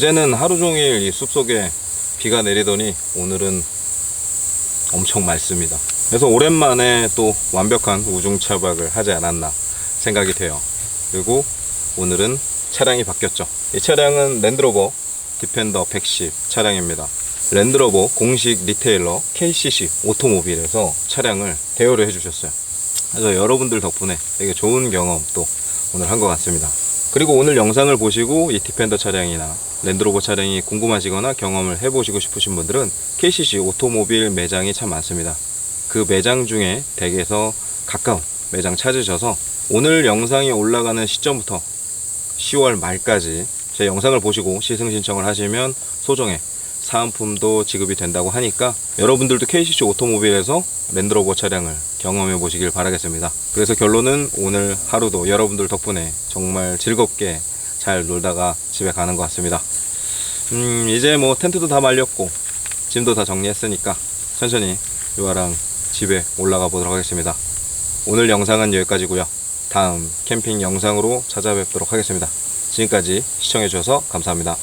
어제는 하루 종일 이 숲속에 비가 내리더니 오늘은 엄청 맑습니다. 그래서 오랜만에 또 완벽한 우중차박을 하지 않았나 생각이 돼요. 그리고 오늘은 차량이 바뀌었죠. 이 차량은 랜드로버 디펜더 110 차량입니다. 랜드로버 공식 리테일러 KCC 오토모빌에서 차량을 대여를 해주셨어요. 그래서 여러분들 덕분에 되게 좋은 경험 또 오늘 한 것 같습니다. 그리고 오늘 영상을 보시고 이 디펜더 차량이나 랜드로버 차량이 궁금하시거나 경험을 해보시고 싶으신 분들은 KCC 오토모빌 매장이 참 많습니다. 그 매장 중에 댁에서 가까운 매장 찾으셔서 오늘 영상이 올라가는 시점부터 10월 말까지 제 영상을 보시고 시승 신청을 하시면 소정의 사은품도 지급이 된다고 하니까 여러분들도 KCC 오토모빌에서 랜드로버 차량을 경험해 보시길 바라겠습니다. 그래서 결론은 오늘 하루도 여러분들 덕분에 정말 즐겁게 잘 놀다가 집에 가는 것 같습니다. 음, 이제 뭐 텐트도 다 말렸고 짐도 다 정리했으니까 천천히 요아랑 집에 올라가 보도록 하겠습니다. 오늘 영상은 여기까지고요. 다음 캠핑 영상으로 찾아뵙도록 하겠습니다. 지금까지 시청해 주셔서 감사합니다.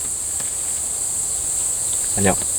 안 녕.